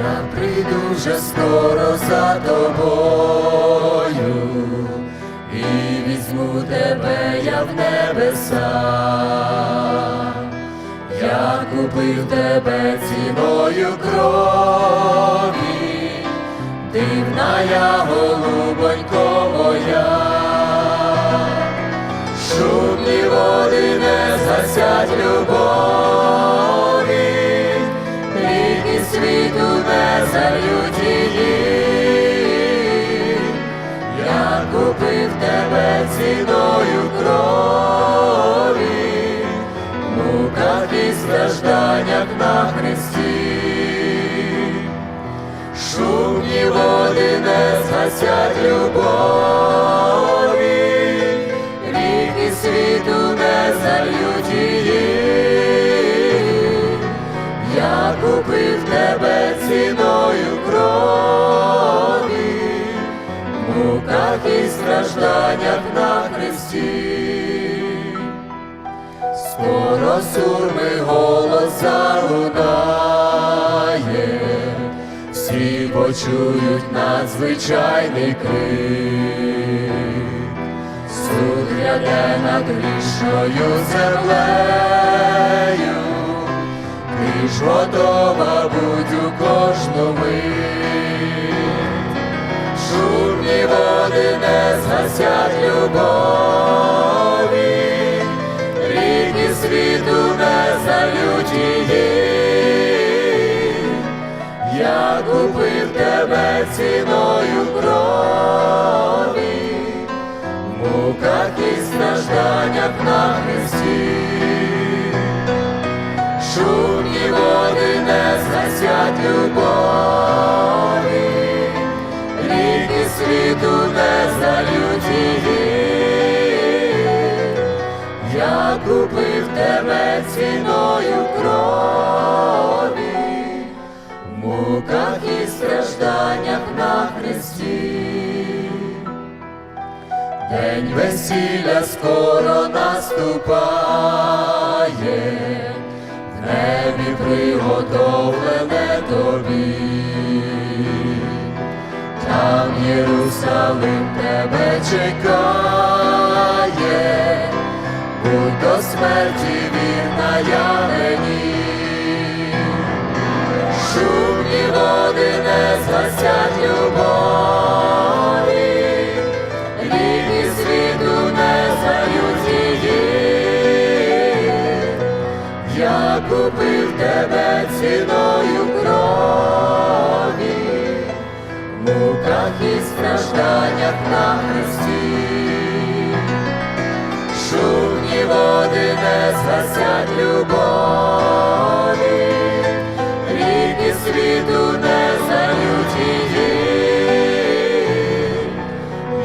Я прийду вже скоро за тобою. І візьму тебе я в небеса. Я купив тебе ціною крові, дивна я голубонько моя, шумні води не згасять любові, стражданнях на хресті. Шумні води не згасять любові, ріки світу не зальють її. Я купив тебе ціною крові, в муках і стражданнях на хресті. Скоро сурми голос залунає, всі почують надзвичайний крик. Суд гляне над грішною землею, ти ж готова будь у кожну мить. Шумні води не згасять любові, зальють. Я купив тебе ціною крові, Купив тебе ціною крові, в муках і стражданнях на хресті. День весілля скоро наступає, в небі приготовлене тобі. Там Єрусалим тебе чекає, до смерті вірна я мені. Шумні води не згасять любові, ріки світу не зальють її. Я купив тебе ціною крові, в муках і стражданнях на хресті. Згасять любові, ріки світу не зальють.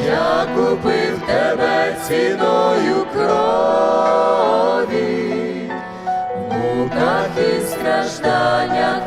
Я купив тебе ціною крові, в і стражданнях